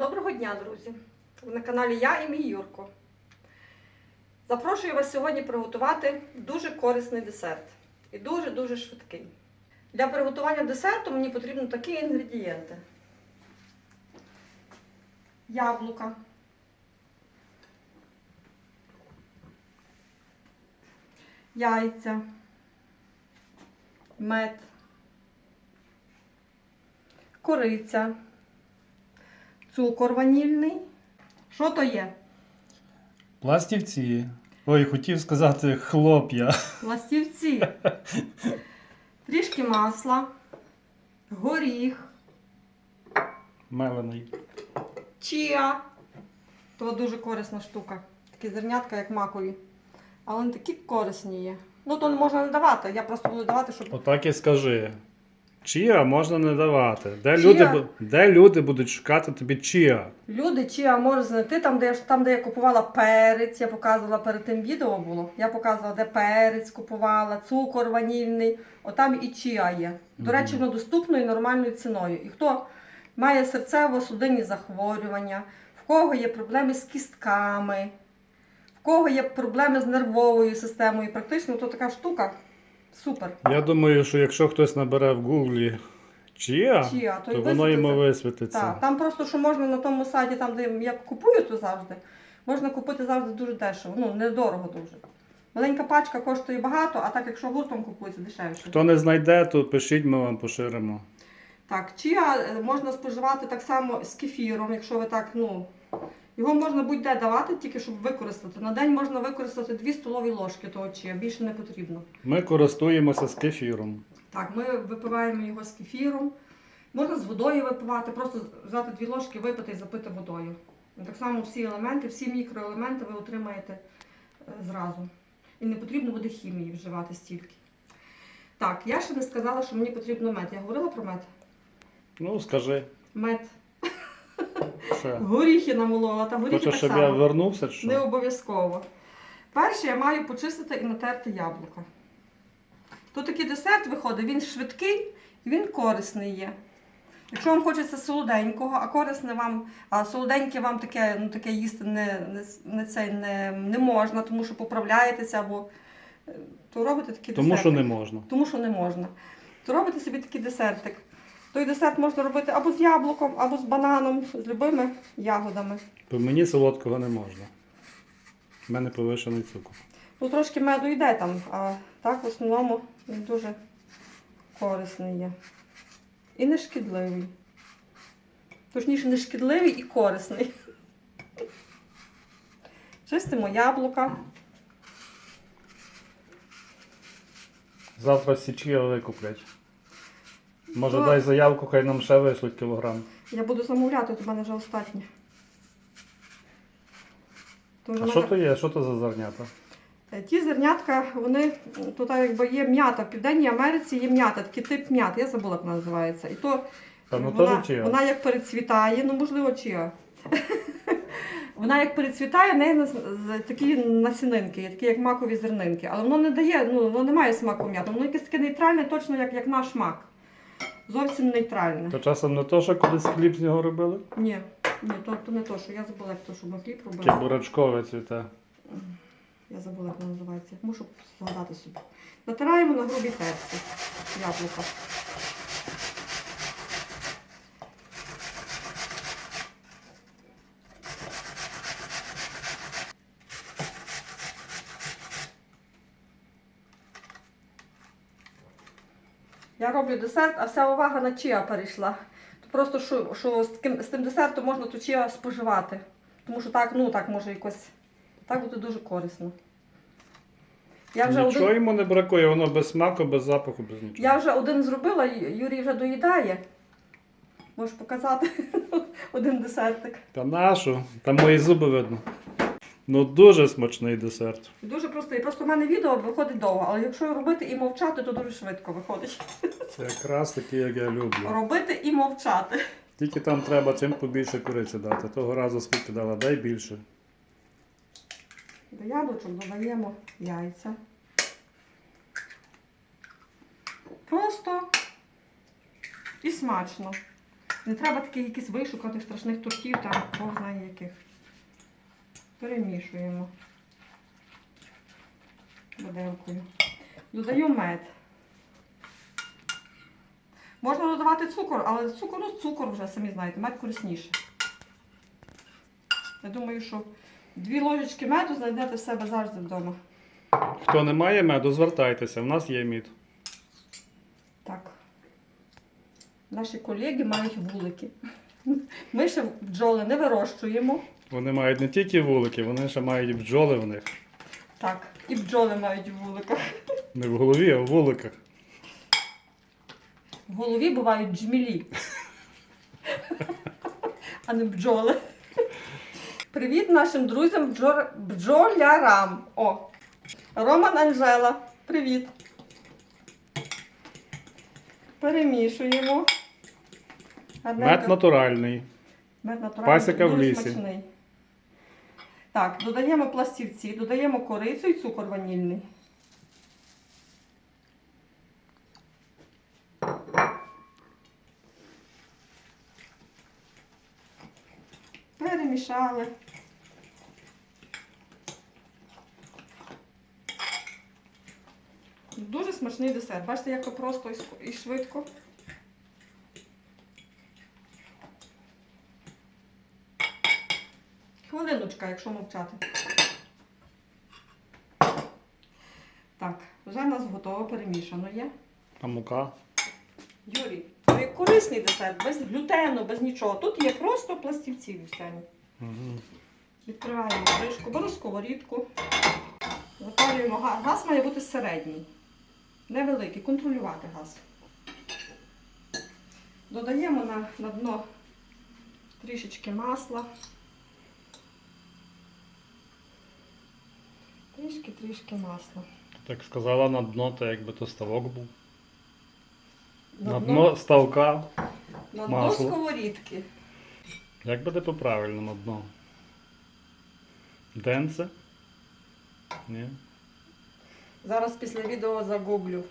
Доброго дня, друзі! Ви на каналі Я і мій Юрко. Запрошую вас сьогодні приготувати дуже корисний десерт. І дуже-дуже швидкий. Для приготування десерту мені потрібні такі інгредієнти: яблука, яйця, мед, кориця цукор ванільний. Що то є? Пластівці. Ой, хотів сказати хлоп'я. Ластівці. Трішки масла, горіх, Мелений. чіа. То дуже корисна штука. Такі зернятка, як макові. А вони такі корисні є. Ну, то не можна не давати. Я просто буду давати, щоб. Отак і скажи. Чія можна не давати. Де Чия? люди, бу- де люди будуть шукати тобі чія? Люди чіа можуть знайти там, де я ж- там, де я купувала перець, я показувала перед тим відео було. Я показувала, де перець купувала, цукор ванільний. Отам і чіа є. До речі, воно доступно і нормальною ціною. І хто має серцево-судинні захворювання, в кого є проблеми з кістками, в кого є проблеми з нервовою системою, практично то така штука. Супер. Я думаю, що якщо хтось набере в гуглі чія, Чіа, то, то воно йому висвітиться. висвітиться. Так, там просто що можна на тому сайті, там, де я купую, то завжди, можна купити завжди дуже дешево. Ну, недорого дуже. Маленька пачка коштує багато, а так якщо гуртом купується, дешевше. Хто не знайде, то пишіть, ми вам поширимо. Так, чия е, можна споживати так само з кефіром, якщо ви так, ну. Його можна будь-де давати, тільки щоб використати. На день можна використати 2 столові ложки того чия, більше не потрібно. Ми користуємося з кефіром. Так, ми випиваємо його з кефіром. Можна з водою випивати, просто взяти дві ложки, випити і запити водою. Так само всі елементи, всі мікроелементи ви отримаєте е, зразу. І не потрібно буде хімії вживати стільки. Так, я ще не сказала, що мені потрібно мед. Я говорила про мед? Ну, скажи. Мед. Все. Горіхи намолола, та горіхи Хочеш, так щоб само. я вернувся? чи Не Що? обов'язково. Перше я маю почистити і натерти яблука. Тут такий десерт виходить, він швидкий і він корисний є. Якщо вам хочеться солоденького, а корисне вам, а солоденьке вам таке, ну, таке їсти не, не, не, це, не, не можна, тому що поправляєтеся, або е, то робите такий Тому що не можна. Тому що не можна. То робите собі такий десертик. Той десерт можна робити або з яблуком, або з бананом, з любими ягодами. Бо мені солодкого не можна. У мене повишений цукор. Ну, трошки меду йде там, а так в основному він дуже корисний є. І не шкідливий. Точніше, не шкідливий і корисний. Чистимо яблука. Завтра всі чия викуплять. Може, Ну, дай заявку, хай нам ще вийшлють кілограм. Я буду замовляти, от у мене вже остатнє. То вже А в що мене- то є? Що то за зернята? Е, Ті зернятка, вони тут якби є м'ята. В Південній Америці є м'ята, такий тип м'ят, я забула, як вона називається. І то Та ну вона, теж чия. вона як перецвітає, ну можливо, чия. Вона як перецвітає, в неї нас- з- такі насінинки, такі як макові зернинки. Але воно не дає, ну воно не має смаку м'яти. Воно якесь таке нейтральне, точно як, як наш мак. Зовсім нейтральне. То часом не то, що колись хліб з нього робили? Ні, ні, то, то не то, що я забула, як то, що ми хліб Таке Чи бурачкове цвіте. Я забула, як воно називається. Мушу згадати собі. Натираємо на грубій терці яблука. Я роблю десерт, а вся увага на чия перейшла. То просто що, що з, таким, з тим десертом можна ту чия споживати. Тому що так, ну так може якось. Так буде дуже корисно. Я вже, Нічого один, йому не бракує, воно без смаку, без запаху, без нічого. я вже один зробила, Юрій вже доїдає. Можеш показати один десертик. Та нашу, там мої зуби видно. Ну дуже смачний десерт. Дуже просто. І просто в мене відео виходить довго, але якщо робити і мовчати, то дуже швидко виходить. Це якраз такі, як я люблю. Робити і мовчати. Тільки там треба чим побільше куриці дати. Того разу скільки дала, дай більше. До яблучок додаємо яйця. Просто і смачно. Не треба таких якихось вишуканих страшних тортів, там знає яких. Перемішуємо виделкою. Додаю мед. Можна додавати цукор, але цукор, ну цукор вже, самі знаєте, мед корисніше. Я думаю, що дві ложечки меду знайдете в себе завжди вдома. Хто не має меду, звертайтеся, в нас є мід. Так. Наші колеги мають вулики. Ми ще бджоли не вирощуємо. Вони мають не тільки вулики, вони ще мають і бджоли в них. Так, і бджоли мають в вуликах. Не в голові, а в вуликах. В голові бувають джмілі. А не бджоли. Привіт нашим друзям бджор- бджолярам. О! Роман Анжела. Привіт. Перемішуємо. Гарненько. Мед натуральний. Мед натуральний, Пасіка в дуже лісі. смачний. Так, додаємо пластівці, додаємо корицю і цукор ванільний. Перемішали. Дуже смачний десерт. Бачите, як просто і швидко. Хвилиночка, якщо мовчати. Так, вже в нас готово перемішано є. А мука. Юрій, ну і корисний десерт, без глютену, без нічого. Тут є просто пластівці вівсяні. Угу. Відкриваємо кришку, беру сковорідку. Запалюємо газ. Газ має бути середній. Невеликий, контролювати газ. Додаємо на, на дно трішечки масла. Трішки-трішки масла. Так сказала на дно, то якби то ставок був. На, На дно ставка. на дно масло. сковорідки. Як буде по-правильному на дно? Денце? Ні. Зараз після відео загуглю.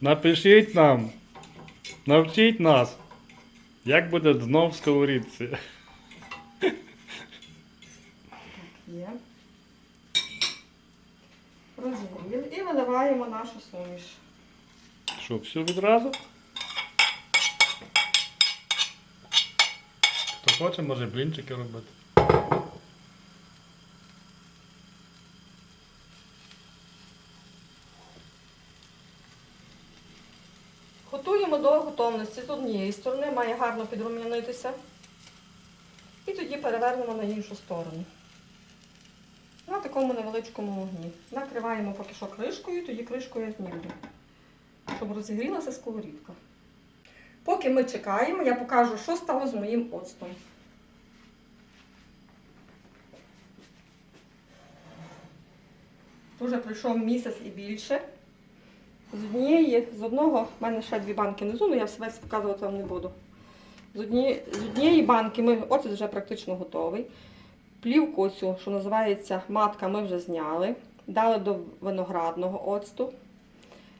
Напишіть нам. Навчіть нас. Як буде дно в сковорідці? Є. Розігріли і виливаємо нашу суміш. Що, всю відразу? Хто хоче, може блінчики робити. Готуємо до готовності з однієї сторони, має гарно підрум'янитися. І тоді перевернемо на іншу сторону. Такому невеличкому вогні. Накриваємо поки що кришкою, тоді кришкою я знімлю, щоб розігрілася сковорідка. Поки ми чекаємо, я покажу, що стало з моїм оцтом. Уже пройшов місяць і більше. З однієї, з одного, в мене ще дві банки внизу, але я все весь показувати вам не буду. З однієї, з однієї банки ми, оцет вже практично готовий. Плівку цю, що називається матка, ми вже зняли. Дали до виноградного оцту.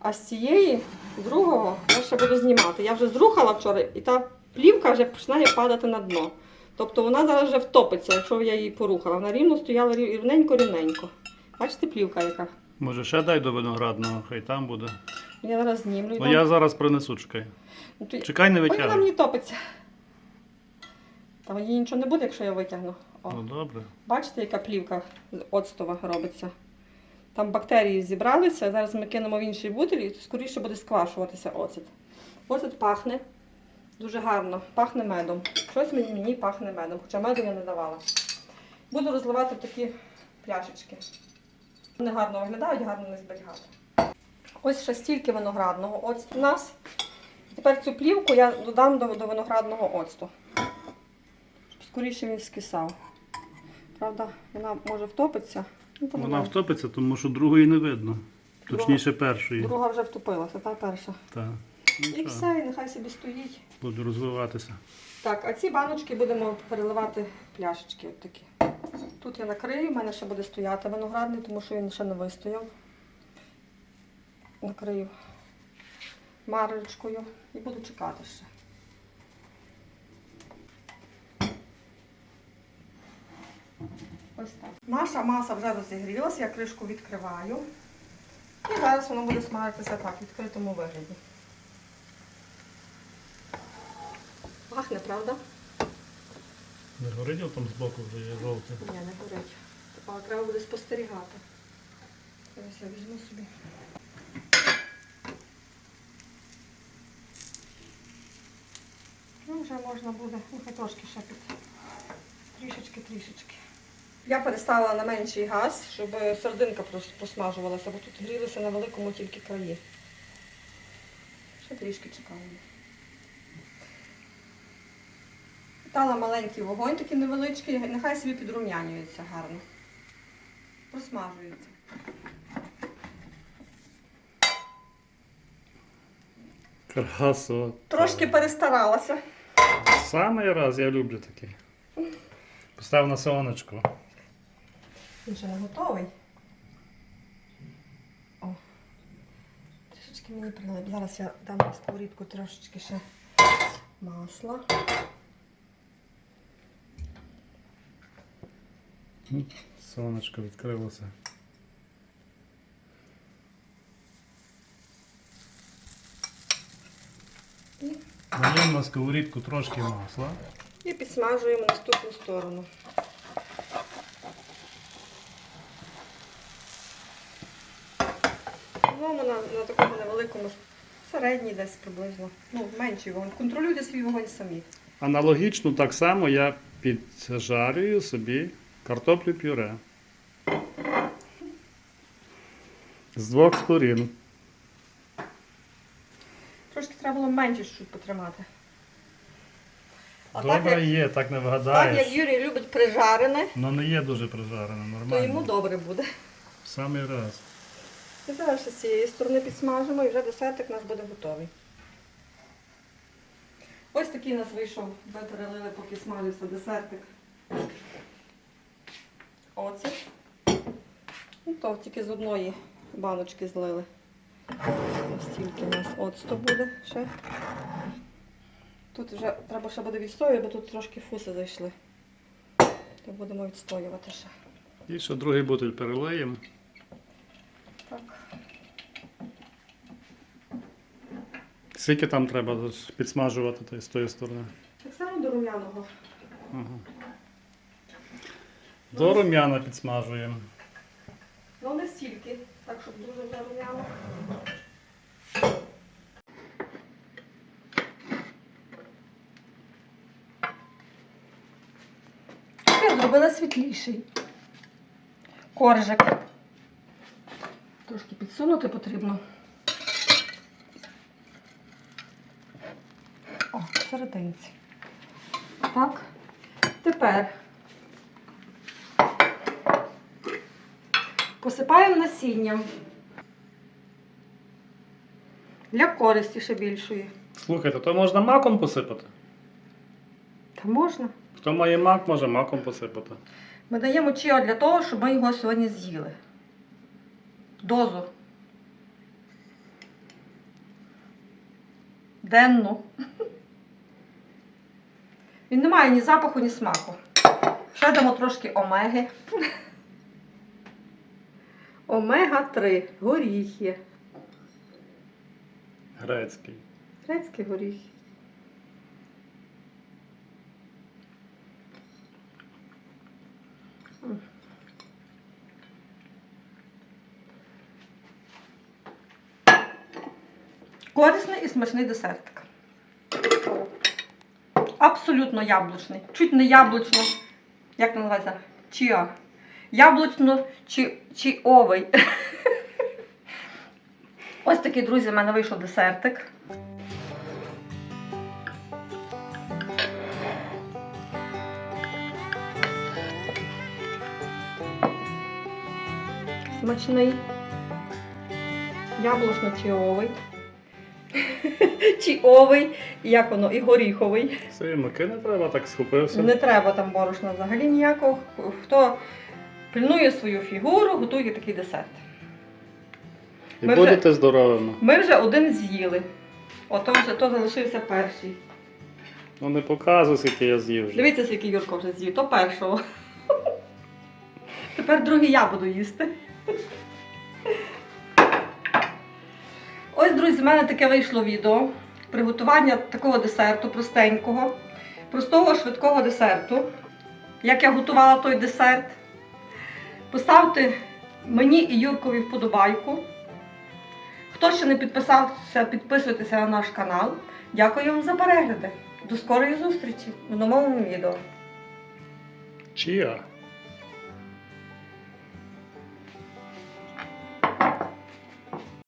А з цієї, другого, я ще буду знімати. Я вже зрухала вчора, і та плівка вже починає падати на дно. Тобто вона зараз вже втопиться, якщо я її порухала. Вона рівно стояла рівненько-рівненько. Бачите, плівка яка? Може ще дай до виноградного, хай там буде. Я зараз знімлю. Ну я зараз принесу, чекай. Ну, то- Чекай, не Ой, вона мені топиться. Там їй нічого не буде, якщо я витягну. О, Ну добре. бачите, яка плівка з оцтова робиться. Там бактерії зібралися, зараз ми кинемо в інший бутиль і скоріше буде сквашуватися оцет. Оцет пахне дуже гарно, пахне медом. Щось мені, мені пахне медом, хоча меду я не давала. Буду розливати в такі пляшечки. Вони гарно виглядають, гарно не зберігати. Ось ще стільки виноградного оцту у нас. Тепер цю плівку я додам до, до виноградного оцту. Скоріше він скисав. Правда, вона може втопитися. Ну, то Вона втопиться, тому що другої не видно. Точніше першої. Друга вже втопилася, та перша. Так. І Нічого, все, і нехай собі стоїть. буду розвиватися. Так, а ці баночки будемо переливати пляшечки. От такі. Тут я накрию, в мене ще буде стояти виноградний, тому що він ще не вистояв. Накрию марочкою і буду чекати ще. Ось так. Наша маса вже розігрілася, я кришку відкриваю. І зараз воно буде смажитися так, в відкритому вигляді. Пахне, правда? Не горить там збоку вже є жовте. Ні, не горить. Але треба буде спостерігати. Зараз я візьму собі. Ну, вже можна буде, ну, трошки ще під. Трішечки, трішечки. Я переставила на менший газ, щоб сердинка прос- просмажувалася, бо тут грілися на великому тільки краї. Ще трішки чекаємо. Дала маленький вогонь, такий невеличкий, нехай собі підрум'янюється гарно. Просмажується. Красота. Трошки перестаралася. Самий раз я люблю такий. Постав на сонечко. Він ще не готовий. О. Трішечки мені прилип. Зараз я дам на сковорідку трошечки ще масла. Сонечко відкрилося. Даємо на сковорідку трошки масла. і підсмажуємо наступну сторону. Ну, на, на такому невеликому, середній десь приблизно. Ну, менший вогонь. Контролюйте свій вогонь самі. Аналогічно так само я піджарюю собі картоплю пюре. З двох сторін. Трошки треба було менше чуть потримати. А Добре так, як, є, так не так як Юрій любить прижарене, Ну не є дуже прижарено, то нормально. йому добре буде. В самий раз. І зараз з цієї сторони підсмажимо і вже десертик у нас буде готовий. Ось такий у нас вийшов, ви перелили, поки смажився десертик. Оцет. Ну, то тільки з одної баночки злили. Ось тільки у нас оцту буде ще. Тут вже треба ще буде відстоювати, бо тут трошки фуси зайшли. То будемо відстоювати ще. І ще другий бутиль перелиємо. Так. Скільки там треба підсмажувати то- з тої сторони? Так само до рум'яного. Ага. До рум'яна підсмажуємо. Ну не стільки, так щоб дуже вже рум'яно. Я зробила світліший. Коржик. Трошки підсунути потрібно. О, серединці. Так. Тепер посипаємо насінням. Для користі ще більшої. Слухайте, то можна маком посипати. Та можна. Хто має мак, може маком посипати. Ми даємо чіо для того, щоб ми його сьогодні з'їли. Дозу. Денну. Він не має ні запаху, ні смаку. Ще дамо трошки омеги. Омега-3. Горіхи. Грецький. Грецькі горіхи. Корисний і смачний десертик. Абсолютно яблучний. Чуть не яблучно. Як називається? Чіа. Яблучно чи, чи овий. Ось такий, друзі, в мене вийшов десертик. Смачний. Яблучно чи овий. Чи овий, і як воно, і горіховий. Все, муки не треба, так схопився. Не треба там борошна взагалі ніякого. Хто пильнує свою фігуру, готує такий десерт. І Ми будете здоровими. Ми вже один з'їли. О, то вже то залишився перший. Ну не показуй, скільки я з'їв вже. Дивіться, скільки Юрко вже з'їв, то першого. Тепер другий я буду їсти. Ось, друзі, в мене таке вийшло відео. Приготування такого десерту простенького, простого швидкого десерту. Як я готувала той десерт. Поставте мені і Юркові вподобайку. Хто ще не підписався, підписуйтеся на наш канал. Дякую вам за перегляди. До скорої зустрічі в новому відео. Чия?